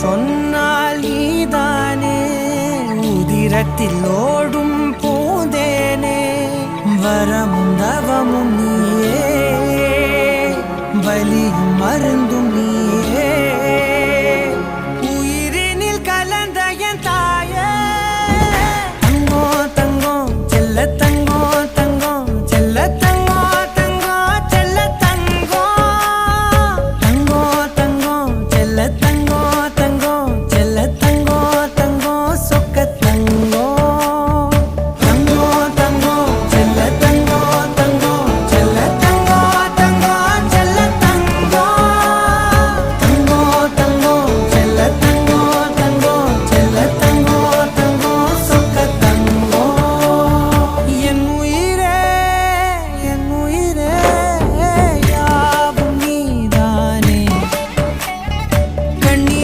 சொன்னால் நீதானே உதிரத்தில் ஓடும் போதேனே வரமும் தவமும் நீயே பலியும் மருந்தும் நீயே.